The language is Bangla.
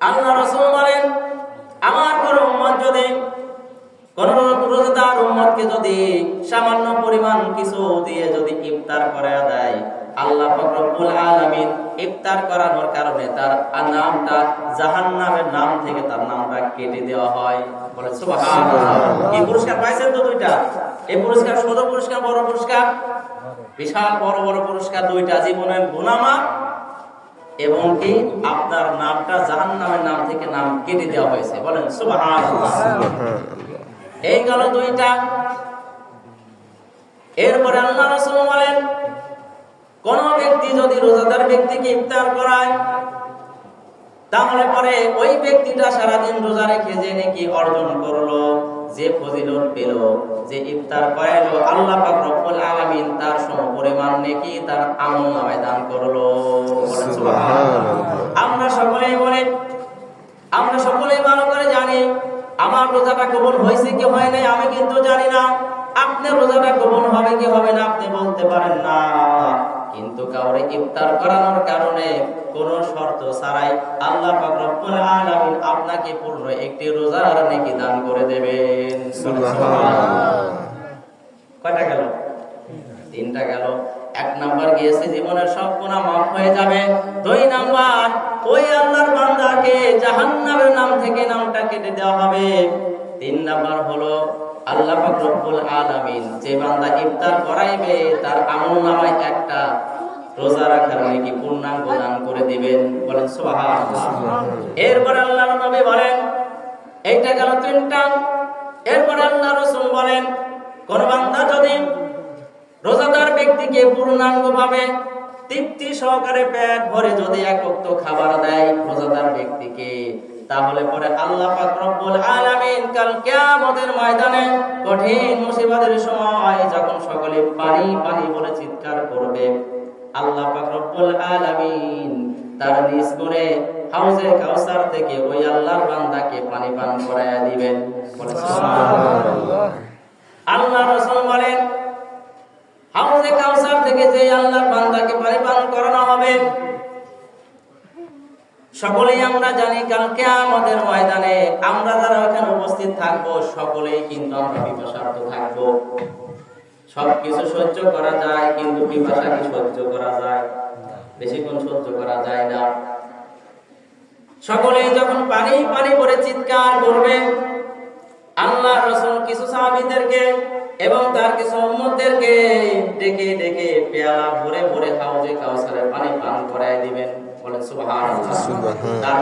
আল্লাহ রাসূল বলেন, আমার কোন উম্মত যদি কোন রোজাদার উম্মতকে যদি সামান্য পরিমাণ কিছু দিয়ে যদি ইফতার করে দেয়, আল্লাহ আলামিন ইফতার করানোর কারণে তার নামটা জাহান্নামের নাম থেকে তার নামটা কেটে দেওয়া হয়। এই পুরস্কার পাইছেন তো দুইটা। এই পুরস্কার ছোট পুরস্কার, বড় পুরস্কার। বিশাল বড় বড় পুরস্কার দুইটা। জীবনের গুনামা এবং কি আপনার নামটা জাহান্নামের নাম থেকে নাম কেটে দেওয়া হয়েছে। বলেন এই গেল দুইটা। এরপরে আল্লাহ রাসূল বলেন কোন ব্যক্তি যদি রোজাদার ব্যক্তিকে ইফতার করায় তাহলে পরে ওই ব্যক্তিটা সারাদিন রোজা রেখে যে নাকি অর্জন করল যে ফজিলত পেল যে ইফতার করাইলো আল্লাহ পাক রব্বুল আলামিন তার সমপরিমাণ নেকি তার আমল নামায় দান করল বলেন সুবহানাল্লাহ। আমরা সকলেই বলি আমরা সকলেই ভালো করে জানি আমার রোজাটা কবুল হয়েছে কি হয় নাই আমি কিন্তু জানি না। আপনার রোজাটা কবুল হবে কি হবে না আপনি বলতে পারেন না। কিন্তু কাউরে ইফতার করানোর কারণে কোন শর্ত ছাড়াই আল্লাহ পাক রব্বুল আলামিন আপনাকে পূর্ণ একটি রোজার নেকি দান করে দেবেন। কয়টা গেল? তিনটা গেল। এক নাম্বার গিয়েছে, জীবনের সব গুনাহ মাফ হয়ে যাবে। দুই নাম্বার, ওই আল্লাহর বান্দাকে কেটে দেওয়া হবে। তিন নাম্বার হলো আল্লাহ রব্বুল আলামিন যে বান্দা ইফতার করাইবে তার আমলনামায় একটা রোজা রাখার নাকি পূর্ণাঙ্গ দান করে দিবেন। বলেন সুবহানাল্লাহ। এরপর আল্লাহর নবী বলেন এইটা গেল তিনটা এরপর আল্লাহ রাসূল বলেন কোন বান্দা যদি রোজাদার ব্যক্তিকে পূর্ণাঙ্গ ভাবে তৃপ্তি সহকারে পেট ভরে যদি এক বক্ত খাবার দেয় রোজাদার ব্যক্তিকে, তাহলে পরে আল্লাহ ময়দানে কঠিন মুসিবতের সময় যখন সকলে পানি পানি বলে চিৎকার করবে, আল্লাহ পাক আলামিন তার নিজ করে হাউজে কাউসার থেকে ওই আল্লাহর বান্দাকে পানি পান করায়া দিবেন। আল্লাহ রাসূল বলেন, হাউজে কাউসার থেকে যে আল্লাহর হবে। সকলেই আমরা জানি কালকে আমাদের ময়দানে আমরা যারা ওখানে উপস্থিত থাকব, সকলেই কিন্তু আমরা বিপাশার্থ থাকব। সবকিছু সহ্য করা যায়, কিন্তু পিপাসা কি সহ্য করা যায়, বেশিক্ষণ সহ্য করা যায় না। সকলেই যখন পানি পানি করে চিৎকার করবে আল্লাহ রসুল কিছু সাহাবিদেরকে এবং তার কিছু উম্মতদেরকে ডেকে ডেকে পেয়ালা ভরে ভরে হাউজে কাউসারের পানি পান করায় দিবেন। বলেন সুবহানাল্লাহ। তার